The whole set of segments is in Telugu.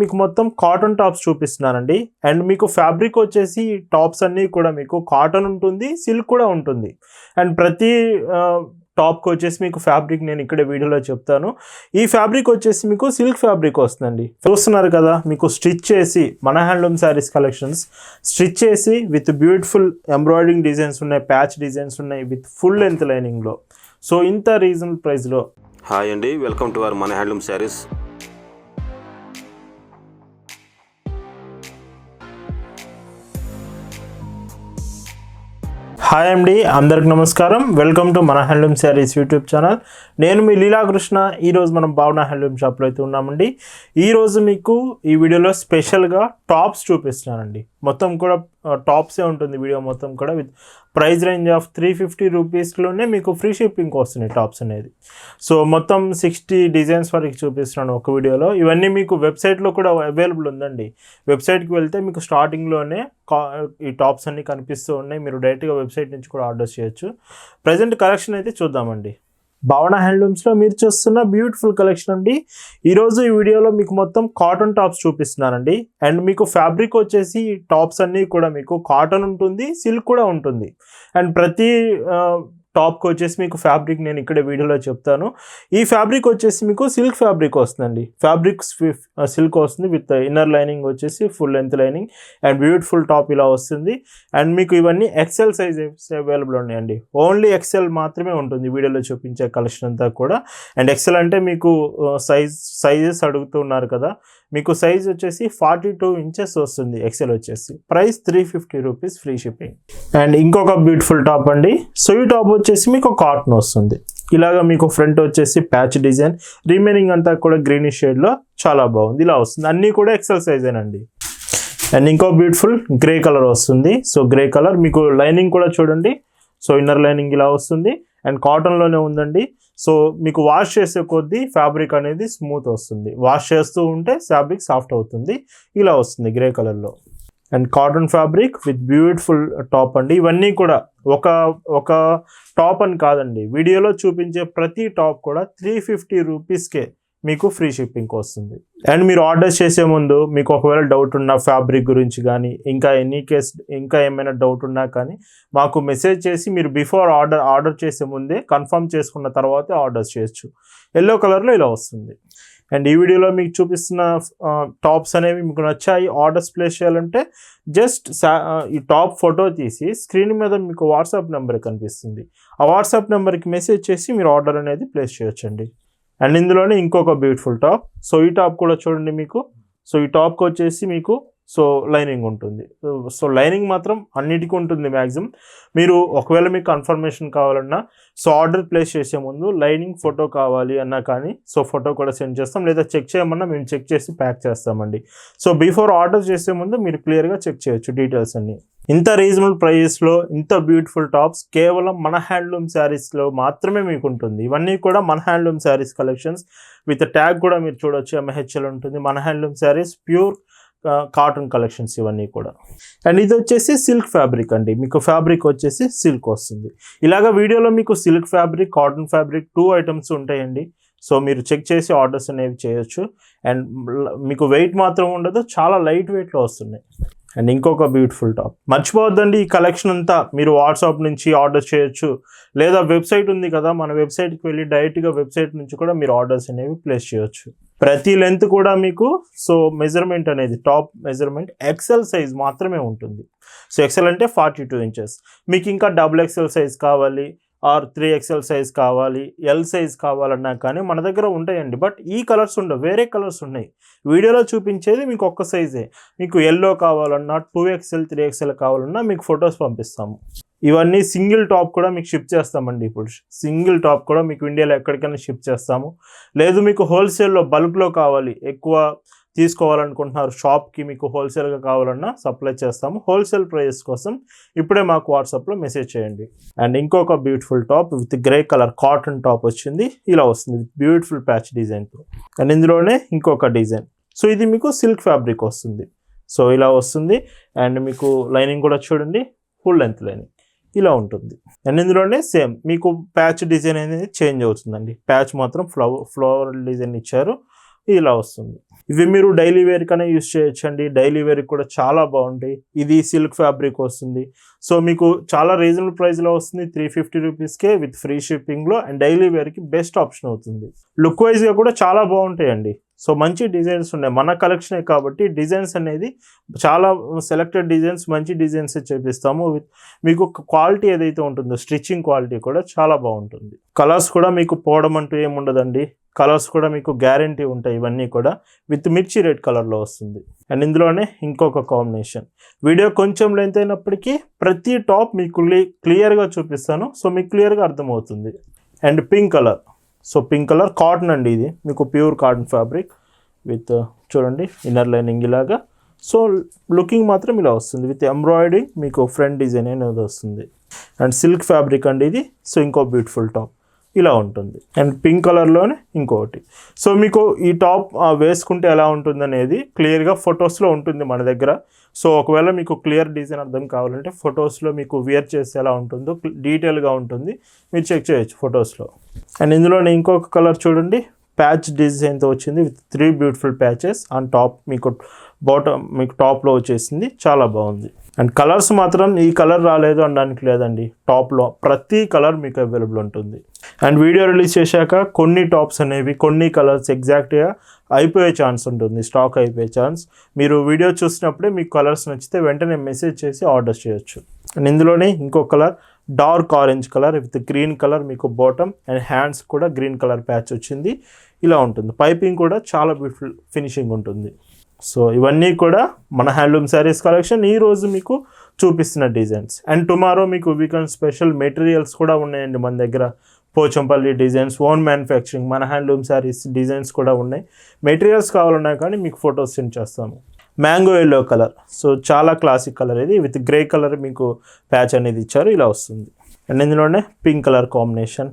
మీకు మొత్తం కాటన్ టాప్స్ చూపిస్తున్నానండి. అండ్ మీకు ఫ్యాబ్రిక్ వచ్చేసి టాప్స్ అన్నీ కూడా మీకు కాటన్ ఉంటుంది సిల్క్ కూడా ఉంటుంది. అండ్ ప్రతి టాప్కి వచ్చేసి మీకు ఫ్యాబ్రిక్ నేను ఇక్కడ వీడియోలో చెప్తాను. ఈ ఫ్యాబ్రిక్ వచ్చేసి మీకు సిల్క్ ఫ్యాబ్రిక్ వస్తుందండి. చూస్తున్నారు కదా మీకు స్టిచ్ చేసి మన హ్యాండ్లూమ్ శారీస్ కలెక్షన్స్ స్టిచ్ చేసి విత్ బ్యూటిఫుల్ ఎంబ్రాయిడింగ్ డిజైన్స్ ఉన్నాయి ప్యాచ్ డిజైన్స్ ఉన్నాయి విత్ ఫుల్ లెంత్ లైనింగ్లో సో ఇంత రీజనబుల్ ప్రైస్లో హాయ్ అండి వెల్కమ్ టు అవర్ మన హ్యాండ్లూమ్ శారీస్ హాయ్ అండి అందరికి నమస్కారం. వెల్కమ్ టు మన హ్యాండ్లూమ్ శారీస్ యూట్యూబ్ ఛానల్ నేను మీ లీలాకృష్ణ. ఈరోజు మనం భావన హ్యాండ్లూమ్ షాప్లో అయితే ఉన్నామండి. ఈరోజు మీకు ఈ వీడియోలో స్పెషల్గా టాప్స్ చూపిస్తున్నానండి. మొత్తం కూడా టాప్సే ఉంటుంది వీడియో మొత్తం కూడా with price range of three fifty రూపీస్లోనే మీకు ఫ్రీ షిప్పింగ్ వస్తున్నాయి టాప్స్ అనేది. సో మొత్తం సిక్స్టీ డిజైన్స్ వరకు చూపిస్తున్నాను ఒక వీడియోలో. ఇవన్నీ మీకు వెబ్సైట్లో కూడా అవైలబుల్ ఉందండి. వెబ్సైట్కి వెళ్తే మీకు స్టార్టింగ్లోనే కా ఈ టాప్స్ అన్నీ కనిపిస్తూ ఉన్నాయి. మీరు డైరెక్ట్గా వెబ్సైట్ నుంచి కూడా ఆర్డర్ చేయొచ్చు. ప్రజెంట్ కలెక్షన్ అయితే చూద్దామండి. భావన హ్యాండ్లూమ్స్లో మీరు చూస్తున్న బ్యూటిఫుల్ కలెక్షన్ అండి. ఈరోజు ఈ వీడియోలో మీకు మొత్తం కాటన్ టాప్స్ చూపిస్తున్నానండి. అండ్ మీకు ఫ్యాబ్రిక్ వచ్చేసి టాప్స్ అన్నీ కూడా మీకు కాటన్ ఉంటుంది సిల్క్ కూడా ఉంటుంది. అండ్ ప్రతి టాప్కి వచ్చేసి మీకు ఫ్యాబ్రిక్ నేను ఇక్కడ వీడియోలో చెప్తాను. ఈ ఫ్యాబ్రిక్ వచ్చేసి మీకు సిల్క్ ఫ్యాబ్రిక్ వస్తుందండి. ఫ్యాబ్రిక్ సిల్క్ వస్తుంది విత్ ఇన్నర్ లైనింగ్ వచ్చేసి full length lining and beautiful top ఇలా వస్తుంది. అండ్ మీకు ఇవన్నీ ఎక్సెల్ సైజ్ అవైలబుల్ ఉన్నాయండి. ఓన్లీ ఎక్సెల్ మాత్రమే ఉంటుంది వీడియోలో చూపించే కలెక్షన్ అంతా కూడా. అండ్ ఎక్సెల్ అంటే మీకు సైజ్ సైజెస్ అడుగుతున్నారు కదా. మీకు సైజ్ వచ్చేసి ఫార్టీ టూ ఇంచెస్ వస్తుంది ఎక్సెల్ వచ్చేసి. Price three fifty rupees free shipping and ఇంకొక బ్యూటిఫుల్ టాప్ అండి. సో ఈ టాప్ వచ్చేసి మీకు కాటన్ వస్తుంది. ఇలాగా మీకు ఫ్రంట్ వచ్చేసి ప్యాచ్ డిజైన్ రిమైనింగ్ అంతా కూడా గ్రీనిష్ షేడ్లో చాలా బాగుంది. ఇలా వస్తుంది. అన్నీ కూడా ఎక్సెల్ సైజేనండి అండ్ ఇంకో బ్యూటిఫుల్ గ్రే కలర్ వస్తుంది. సో గ్రే కలర్ మీకు లైనింగ్ కూడా చూడండి. సో ఇన్నర్ లైనింగ్ ఇలా వస్తుంది. అండ్ కాటన్లోనే ఉందండి. సో మీకు వాష్ చేసే కొద్దీ ఫ్యాబ్రిక్ అనేది స్మూత్ వస్తుంది. వాష్ చేస్తూ ఉంటే ఫ్యాబ్రిక్ సాఫ్ట్ అవుతుంది. ఇలా వస్తుంది గ్రే కలర్లో and cotton fabric with beautiful top అండి. ఇవన్నీ కూడా ఒక ఒక టాప్ అని కాదండి. వీడియోలో చూపించే ప్రతి టాప్ కూడా త్రీ ఫిఫ్టీ రూపీస్కే మీకు ఫ్రీ షిప్పింగ్ వస్తుంది. అండ్ మీరు ఆర్డర్ చేసే ముందు మీకు ఒకవేళ డౌట్ ఉన్న ఫ్యాబ్రిక్ గురించి కానీ ఇంకా ఎనీ కేస్ ఇంకా ఏమైనా డౌట్ ఉన్నా కానీ మాకు మెసేజ్ చేసి మీరు బిఫోర్ ఆర్డర్ ఆర్డర్ చేసే ముందే కన్ఫర్మ్ చేసుకున్న తర్వాతే ఆర్డర్ చేయొచ్చు. ఎల్లో కలర్లో ఇలా వస్తుంది. అండ్ ఈ వీడియోలో మీకు చూపిస్తున్న టాప్స్ అనేవి మీకు నచ్చాయి. ఆర్డర్స్ ప్లేస్ చేయాలంటే జస్ట్ ఈ టాప్ ఫోటో తీసి స్క్రీన్ మీద మీకు వాట్సాప్ నెంబర్ కనిపిస్తుంది. ఆ వాట్సాప్ నెంబర్కి మెసేజ్ చేసి మీరు ఆర్డర్ అనేది ప్లేస్ చేయొచ్చండి. అండ్ ఇందులోనే ఇంకొక బ్యూటిఫుల్ టాప్ సో ఈ టాప్ కూడా చూడండి మీకు. సో ఈ టాప్కి వచ్చేసి మీకు సో లైనింగ్ ఉంటుంది. సో లైనింగ్ మాత్రం అన్నిటికీ ఉంటుంది మ్యాక్సిమం మీరు ఒకవేళ మీకు కన్ఫర్మేషన్ కావాలన్నా సో ఆర్డర్ ప్లేస్ చేసే ముందు లైనింగ్ ఫోటో కావాలి అన్నా కానీ సో ఫోటో కూడా సెండ్ చేస్తాం. లేదా చెక్ చేయమన్నా మేము చెక్ చేసి ప్యాక్ చేస్తామండి. సో బిఫోర్ ఆర్డర్ చేసే ముందు మీరు క్లియర్గా చెక్ చేయొచ్చు డీటెయిల్స్ అన్నీ. ఇంత రీజనబుల్ ప్రైజెస్లో ఇంత బ్యూటిఫుల్ టాప్స్ కేవలం మన హ్యాండ్లూమ్ శారీస్లో మాత్రమే మీకు ఉంటుంది. ఇవన్నీ కూడా మన handloom sarees collections. With tag కూడా మీరు చూడొచ్చు. ఎంహెచ్ఎల్ ఉంటుంది. మన handloom sarees pure cotton collections ఇవన్నీ కూడా. అండ్ ఇది వచ్చేసి సిల్క్ ఫ్యాబ్రిక్ అండి. మీకు ఫ్యాబ్రిక్ వచ్చేసి సిల్క్ వస్తుంది. ఇలాగ వీడియోలో మీకు silk fabric cotton fabric two items ఉంటాయండి. సో మీరు చెక్ చేసి ఆర్డర్స్ అనేవి చేయొచ్చు. అండ్ మీకు వెయిట్ మాత్రం ఉండదు చాలా లైట్ వెయిట్లో వస్తున్నాయి. అండ్ ఇంకొక బ్యూటిఫుల్ టాప్ మర్చిపోవద్దండి ఈ కలెక్షన్ అంతా. మీరు వాట్సాప్ నుంచి ఆర్డర్ చేయొచ్చు. లేదా వెబ్సైట్ ఉంది కదా మన వెబ్సైట్కి వెళ్ళి డైరెక్ట్గా వెబ్సైట్ నుంచి కూడా మీరు ఆర్డర్స్ అనేవి ప్లేస్ చేయొచ్చు. ప్రతి లెంత్ కూడా మీకు సో మెజర్మెంట్ అనేది టాప్ మెజర్మెంట్ ఎక్సెల్ సైజ్ మాత్రమే ఉంటుంది. సో ఎక్సెల్ అంటే ఫార్టీ టూ ఇంచెస్ మీకు ఇంకా డబుల్ ఎక్సెల్ సైజ్ కావాలి. ఆర్ త్రీ ఎక్స్ఎల్ సైజ్ కావాలి ఎల్ సైజ్ కావాలన్నా కానీ మన దగ్గర ఉంటాయండి. బట్ ఈ కలర్స్ ఉండవు వేరే కలర్స్ ఉన్నాయి. వీడియోలో చూపించేది మీకు ఒక్క సైజే. మీకు ఎల్లో కావాలన్నా టూ ఎక్స్ఎల్ త్రీ ఎక్స్ఎల్ కావాలన్నా మీకు ఫొటోస్ పంపిస్తాము. ఇవన్నీ సింగిల్ టాప్ కూడా మీకు షిప్ చేస్తామండి ఇప్పుడు. సింగిల్ టాప్ కూడా మీకు ఇండియాలో ఎక్కడికైనా షిప్ చేస్తాము. లేదు మీకు హోల్సేల్లో బల్క్లో కావాలి ఎక్కువ తీసుకోవాలనుకుంటున్నారు షాప్కి మీకు హోల్సేల్గా కావాలన్నా సప్లై చేస్తాము. హోల్సేల్ ప్రైజెస్ కోసం ఇప్పుడే మాకు వాట్సాప్లో మెసేజ్ చేయండి. అండ్ ఇంకొక beautiful top with grey colour cotton top వచ్చింది. ఇలా వస్తుంది విత్ బ్యూటిఫుల్ ప్యాచ్ డిజైన్తో అండ్ ఇందులోనే ఇంకొక డిజైన్. సో ఇది మీకు సిల్క్ ఫ్యాబ్రిక్ వస్తుంది. సో ఇలా వస్తుంది. అండ్ మీకు లైనింగ్ కూడా చూడండి ఫుల్ లెంత్ లైనింగ్. ఇలా ఉంటుంది. అండ్ ఇందులోనే సేమ్ మీకు ప్యాచ్ డిజైన్ అనేది చేంజ్ అవుతుందండి. ప్యాచ్ మాత్రం ఫ్లవర్ ఫ్లవర్ డిజైన్ ఇచ్చారు. ఇలా వస్తుంది. ఇవి మీరు డైలీ వేర్ కన్నా యూస్ చేయొచ్చండి. డైలీ వేర్ కూడా చాలా బాగుంటాయి. ఇది సిల్క్ ఫ్యాబ్రిక్ వస్తుంది. సో మీకు చాలా రీజనబుల్ ప్రైస్లో వస్తుంది. త్రీ ఫిఫ్టీ రూపీస్కే విత్ ఫ్రీ షిప్పింగ్లో అండ్ డైలీ వేర్కి బెస్ట్ ఆప్షన్ అవుతుంది. లుక్ వైజ్గా కూడా చాలా బాగుంటాయండి. సో మంచి డిజైన్స్ ఉన్నాయి. మన కలెక్షనే కాబట్టి డిజైన్స్ అనేది చాలా సెలెక్టెడ్ డిజైన్స్ మంచి డిజైన్స్ చేపిస్తాము. విత్ మీకు క్వాలిటీ ఏదైతే ఉంటుందో స్టిచ్చింగ్ క్వాలిటీ కూడా చాలా బాగుంటుంది. కలర్స్ కూడా మీకు పోవడం అంటూ ఏమి ఉండదండి కలర్స్ కూడా మీకు గ్యారంటీ ఉంటాయి ఇవన్నీ కూడా విత్ మిర్చి రెడ్ కలర్లో వస్తుంది. అండ్ ఇందులోనే ఇంకొక కాంబినేషన్. వీడియో కొంచెం లెంత్ అయినప్పటికీ ప్రతి టాప్ మీకు క్లియర్గా చూపిస్తాను. సో మీకు క్లియర్గా అర్థమవుతుంది. And pink colour. So pink colour cotton అండి ఇది. మీకు ప్యూర్ కాటన్ ఫ్యాబ్రిక్ విత్ చూడండి ఇన్నర్ లైనింగ్ ఇలాగా. సో లుకింగ్ మాత్రం ఇలా వస్తుంది. విత్ ఎంబ్రాయిడరీ మీకు ఫ్రంట్ డిజైన్ అనేది వస్తుంది. అండ్ సిల్క్ ఫ్యాబ్రిక్ అండి ఇది. సో ఇంకో బ్యూటిఫుల్ టాప్. ఇలా ఉంటుంది. అండ్ పింక్ కలర్లోనే ఇంకొకటి. సో మీకు ఈ టాప్ వేసుకుంటే ఎలా ఉంటుంది అనేది క్లియర్గా ఫొటోస్లో ఉంటుంది మన దగ్గర. సో ఒకవేళ మీకు క్లియర్ డిజైన్ అర్థం కావాలంటే ఫొటోస్లో మీకు వేర్ చేస్తే ఎలా ఉంటుందో డీటెయిల్గా ఉంటుంది మీరు చెక్ చేయొచ్చు ఫొటోస్లో అండ్ ఇందులోనే ఇంకొక కలర్ చూడండి. ప్యాచ్ డిజైన్తో వచ్చింది with three beautiful patches and top మీకు బాటమ్ మీకు టాప్లో వచ్చేసింది. చాలా బాగుంది. అండ్ కలర్స్ మాత్రం ఈ కలర్ రాలేదు అనడానికి లేదండి. టాప్లో ప్రతి కలర్ మీకు అవైలబుల్ ఉంటుంది. అండ్ వీడియో రిలీజ్ చేశాక కొన్ని టాప్స్ అనేవి కొన్ని కలర్స్ ఎగ్జాక్ట్గా అయిపోయే ఛాన్స్ ఉంటుంది స్టాక్ అయిపోయే ఛాన్స్ మీరు వీడియో చూసినప్పుడే మీకు కలర్స్ నచ్చితే వెంటనే మెసేజ్ చేసి ఆర్డర్ చేయొచ్చు. అండ్ ఇందులోనే ఇంకో colour dark orange colour with green colour మీకు బాటమ్ అండ్ హ్యాండ్స్ కూడా గ్రీన్ కలర్ ప్యాచ్ వచ్చింది. ఇలా ఉంటుంది. పైపింగ్ కూడా చాలా బ్యూటిఫుల్ ఫినిషింగ్ ఉంటుంది. సో ఇవన్నీ కూడా మన హ్యాండ్లూమ్ శారీస్ కలెక్షన్ ఈరోజు మీకు చూపిస్తున్న డిజైన్స్ అండ్ టుమారో మీకు వీకెండ్ స్పెషల్ మెటీరియల్స్ కూడా ఉన్నాయండి మన దగ్గర. పోచంపల్లి డిజైన్స్ ఓన్ మ్యానుఫ్యాక్చరింగ్ మన హ్యాండ్లూమ్ శారీస్ డిజైన్స్ కూడా ఉన్నాయి. మెటీరియల్స్ కావాలన్నా కానీ మీకు ఫొటోస్ సెండ్ చేస్తాము. Mango yellow colour. సో చాలా క్లాసిక్ కలర్ ఇది. విత్ గ్రే కలర్ మీకు ప్యాచ్ అనేది ఇచ్చారు ఇలా వస్తుంది. అండ్ ఇందులోనే పింక్ కలర్ కాంబినేషన్.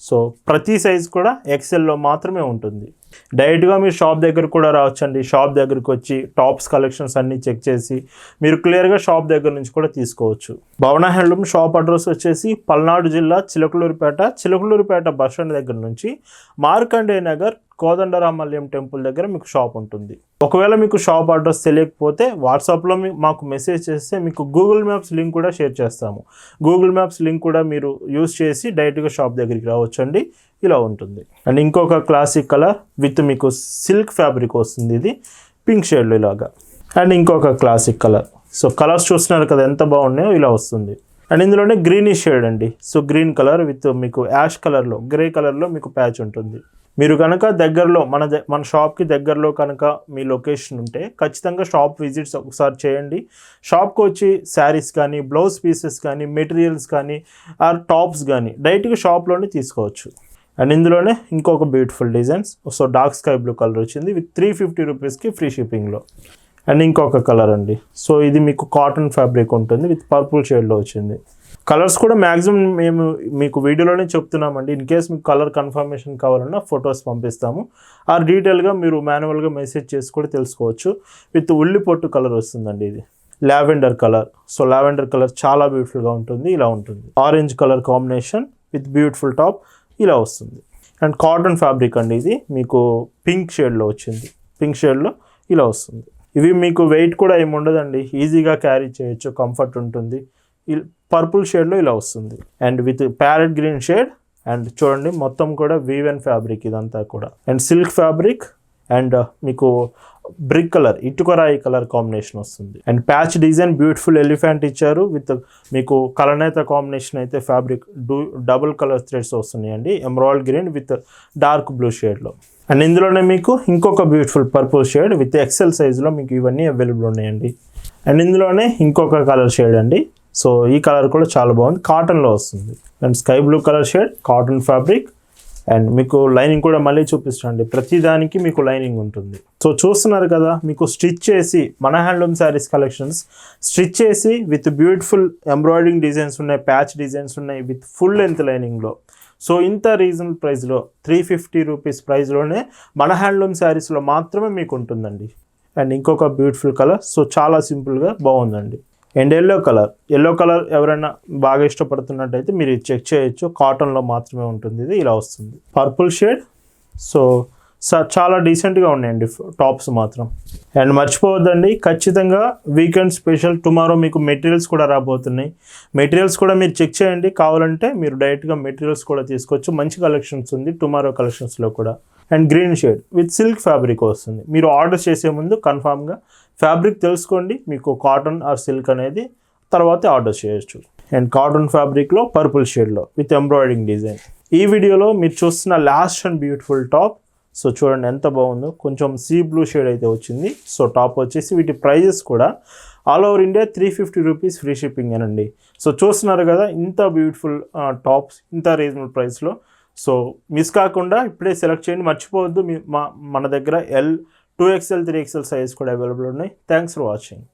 సో ప్రతి సైజ్ కూడా ఎక్సెల్లో మాత్రమే ఉంటుంది. డైరెక్ట్గా మీరు షాప్ దగ్గర కూడా రావచ్చండి. షాప్ దగ్గరకు వచ్చి టాప్స్ కలెక్షన్స్ అన్నీ చెక్ చేసి మీరు క్లియర్గా షాప్ దగ్గర నుంచి కూడా తీసుకోవచ్చు. భవన హ్యాండ్లూమ్ షాప్ అడ్రస్ వచ్చేసి పల్నాడు జిల్లా చిలకలూరుపేట చిలకలూరుపేట బస్ స్టాండ్ దగ్గర నుంచి మార్కండే నగర్ కోదండరామల్యం టెంపుల్ దగ్గర మీకు షాప్ ఉంటుంది. ఒకవేళ మీకు షాప్ అడ్రస్ తెలియకపోతే వాట్సాప్లో మాకు మెసేజ్ చేస్తే మీకు గూగుల్ మ్యాప్స్ లింక్ కూడా షేర్ చేస్తాము. గూగుల్ మ్యాప్స్ లింక్ కూడా మీరు యూస్ చేసి డైరెక్ట్గా షాప్ దగ్గరికి రావచ్చండి. ఇలా ఉంటుంది. అండ్ ఇంకొక క్లాసిక్ కలర్ విత్ మీకు సిల్క్ ఫ్యాబ్రిక్ వస్తుంది ఇది. పింక్ షేడ్లో ఇలాగా. అండ్ ఇంకొక క్లాసిక్ కలర్ సో కలర్స్ చూస్తున్నారు కదా ఎంత బాగున్నాయో ఇలా వస్తుంది. అండ్ ఇందులోనే గ్రీనిష్ షేడ్ అండి. సో గ్రీన్ కలర్ విత్ మీకు యాష్ కలర్లో గ్రే కలర్లో మీకు ప్యాచ్ ఉంటుంది. మీరు కనుక దగ్గరలో మన మన షాప్కి దగ్గరలో కనుక మీ లొకేషన్ ఉంటే ఖచ్చితంగా షాప్ విజిట్స్ ఒకసారి చేయండి. షాప్కి వచ్చి శారీస్ కానీ బ్లౌజ్ పీసెస్ కానీ మెటీరియల్స్ కానీ ఆర్ టాప్స్ కానీ డైరెక్ట్గా షాప్లోనే తీసుకోవచ్చు. అండ్ ఇందులోనే ఇంకొక beautiful designs. So dark sky blue colour వచ్చింది విత్ త్రీ ఫిఫ్టీ రూపీస్కి ఫ్రీ షిప్పింగ్లో. అండ్ ఇంకొక కలర్ అండి. సో ఇది మీకు కాటన్ ఫ్యాబ్రిక్ ఉంటుంది విత్ పర్పుల్ షేడ్లో వచ్చింది. కలర్స్ కూడా మ్యాక్సిమం మేము మీకు వీడియోలోనే చెప్తున్నామండి. ఇన్ కేస్ మీకు కలర్ కన్ఫర్మేషన్ కావాలన్నా ఫొటోస్ పంపిస్తాము. ఆ డీటెయిల్గా మీరు మాన్యువల్గా మెసేజ్ చేసి కూడా తెలుసుకోవచ్చు. విత్ ఉల్లి పొట్టు కలర్ వస్తుందండి ఇది. Lavender colour. So lavender colour చాలా బ్యూటిఫుల్గా ఉంటుంది. ఇలా ఉంటుంది. Orange colour combination with beautiful top ఇలా వస్తుంది. అండ్ కాటన్ ఫ్యాబ్రిక్ అండి ఇది. మీకు పింక్ షేడ్లో వచ్చింది. పింక్ షేడ్లో ఇలా వస్తుంది. ఇవి మీకు వెయిట్ కూడా ఏమి ఉండదండి. ఈజీగా క్యారీ చేయొచ్చు. కంఫర్ట్ ఉంటుంది. పర్పుల్ షేడ్లో ఇలా వస్తుంది. And with parrot green shade and చూడండి మొత్తం కూడా వీవెన్ ఫ్యాబ్రిక్ ఇదంతా కూడా. And silk fabric and uh, మీకు బ్రిక్ కలర్ ఇటుకరాయి కలర్ కాంబినేషన్ వస్తుంది. And patch design beautiful elephant ఇచ్చారు. విత్ మీకు కలనేత కాంబినేషన్ అయితే ఫ్యాబ్రిక్ డూ డబుల్ కలర్ థ్రెడ్స్ వస్తున్నాయండి. Emerald green with dark blue షేడ్లో. అండ్ ఇందులోనే మీకు ఇంకొక beautiful purple shade with XL సైజ్లో మీకు ఇవన్నీ అవైలబుల్ ఉన్నాయండి. అండ్ ఇందులోనే ఇంకొక కలర్ షేడ్ అండి. సో ఈ కలర్ కూడా చాలా బాగుంది. కాటన్లో వస్తుంది. And sky blue colour shade cotton fabric and మీకు లైనింగ్ కూడా మళ్ళీ చూపిస్తాండి ప్రతి దానికి మీకు లైనింగ్ ఉంటుంది. సో చూస్తున్నారు కదా మీకు స్టిచ్ చేసి మన హ్యాండ్లూమ్ శారీస్ కలెక్షన్స్ స్టిచ్ చేసి విత్ బ్యూటిఫుల్ ఎంబ్రాయిడింగ్ డిజైన్స్ ఉన్నాయి ప్యాచ్ డిజైన్స్ ఉన్నాయి విత్ ఫుల్ లెంత్ లైనింగ్లో సో ఇంత రీజనబుల్ ప్రైస్లో త్రీ ఫిఫ్టీ రూపీస్ ప్రైస్లోనే మన హ్యాండ్లూమ్ శారీస్లో మాత్రమే మీకు ఉంటుందండి. అండ్ ఇంకొక బ్యూటిఫుల్ కలర్ సో చాలా సింపుల్గా బాగుందండి. And yellow colour yellow colour ఎవరైనా బాగా ఇష్టపడుతున్నట్టయితే మీరు ఇది చెక్ చేయొచ్చు. కాటన్లో మాత్రమే ఉంటుంది ఇది ఇలా వస్తుంది. పర్పుల్ షేడ్ సో చాలా డీసెంట్గా ఉన్నాయండి టాప్స్ మాత్రం. అండ్ మర్చిపోవద్దండి ఖచ్చితంగా వీకెండ్ స్పెషల్ టుమారో మీకు మెటీరియల్స్ కూడా రాబోతున్నాయి. మెటీరియల్స్ కూడా మీరు చెక్ చేయండి. కావాలంటే మీరు డైరెక్ట్గా మెటీరియల్స్ కూడా తీసుకోవచ్చు. మంచి కలెక్షన్స్ ఉంది టుమారో కలెక్షన్స్లో కూడా. And green shade with silk fabric వస్తుంది. మీరు ఆర్డర్ చేసే ముందు కన్ఫామ్గా ఫ్యాబ్రిక్ తెలుసుకోండి. మీకు కాటన్ ఆర్ సిల్క్ అనేది తర్వాత ఆర్డర్ చేయొచ్చు. అండ్ కాటన్ ఫ్యాబ్రిక్లో పర్పుల్ షేడ్లో విత్ ఎంబ్రాయిడింగ్ డిజైన్. ఈ వీడియోలో మీరు చూస్తున్న last and beautiful top. So చూడండి ఎంత బాగుందో. కొంచెం సీ బ్లూ షేడ్ అయితే వచ్చింది. సో టాప్ వచ్చేసి వీటి ప్రైజెస్ కూడా all over India three fifty rupees free shipping అనండి సో చూస్తున్నారు కదా ఇంత బ్యూటిఫుల్ టాప్స్ ఇంత రీజనబుల్ ప్రైస్లో. సో మిస్ కాకుండా ఇప్పుడే సెలెక్ట్ చేయండి. మర్చిపోవద్దు. మీ మా మన దగ్గర L two XL three XL size కూడా అవైలబుల్ ఉన్నాయి. Thanks for watching